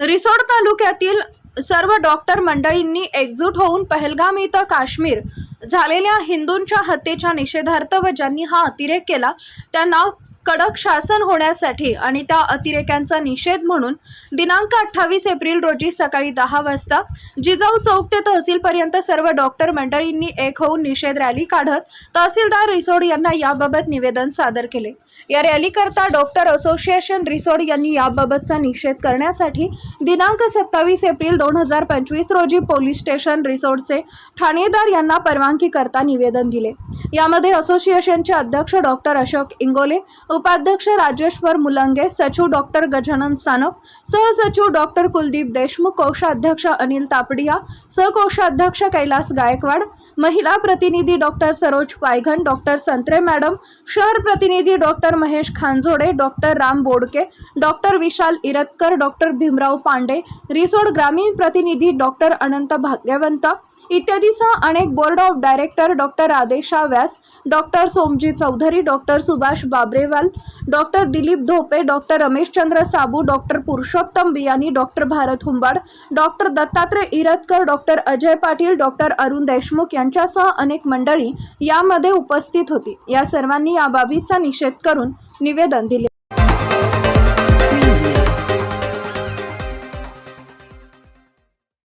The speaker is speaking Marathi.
रिसोड तालुक्यातील सर्व डॉक्टर मंडळींनी एकजूट होऊन पहलगाम इथं काश्मीर झालेल्या हिंदूंच्या हत्येच्या निषेधार्थ व ज्यांनी हा अतिरेक केला त्यांना कडक शासन होण्यासाठी आणि त्या अतिरेक्यांचा निषेध म्हणून दिनांक अठ्ठावीस एप्रिल रोजी सकाळी दहा वाजता जिजाऊ चौक ते तहसीलपर्यंत सर्व डॉक्टर मंडळींनी एक होऊन निषेध रॅली काढत तहसीलदार रिसोड यांना याबाबत निवेदन सादर केले. या रॅलीकरता डॉक्टर असोसिएशन रिसोड यांनी याबाबतचा निषेध करण्यासाठी दिनांक सत्तावीस एप्रिल दोन हजार पंचवीस रोजी पोलीस स्टेशन रिसोडचे ठाणेदार यांना परवानगी करता निवेदन दिले. यामध्ये असोसिएशनचे अध्यक्ष डॉक्टर अशोक इंगोले उपाध्यक्ष राजेश्वर मुलंगे सचिव डॉक्टर गजानन सानप सहसचिव डॉक्टर कुलदीप देशमुख कोषाध्यक्ष अनिल तापडिया सहकोषाध्यक्ष कैलास गायकवाड महिला प्रतिनिधी doctor Saroj Payghan doctor Santre madam शहर प्रतिनिधी doctor Mahesh Khanjode doctor Ram Bodke doctor Vishal Iratkar doctor Bhimrao Pande Risod ग्रामीण प्रतिनिधी डॉक्टर अनंत भाग्यवंत इत्यादीसह अनेक board of director doctor Adesha Vyas doctor Somji Chaudhari doctor Subhash Babrewal doctor Dilip Dhope doctor Rameshchandra Sabu doctor Purushottam Biyani doctor Bharat Humbad doctor Dattatray Iratkar doctor Ajay Patil doctor Arun Deshmukh यांच्यासह अनेक मंडळी यामध्ये उपस्थित होती. या सर्वांनी या बाबीचा निषेध करून निवेदन दिले.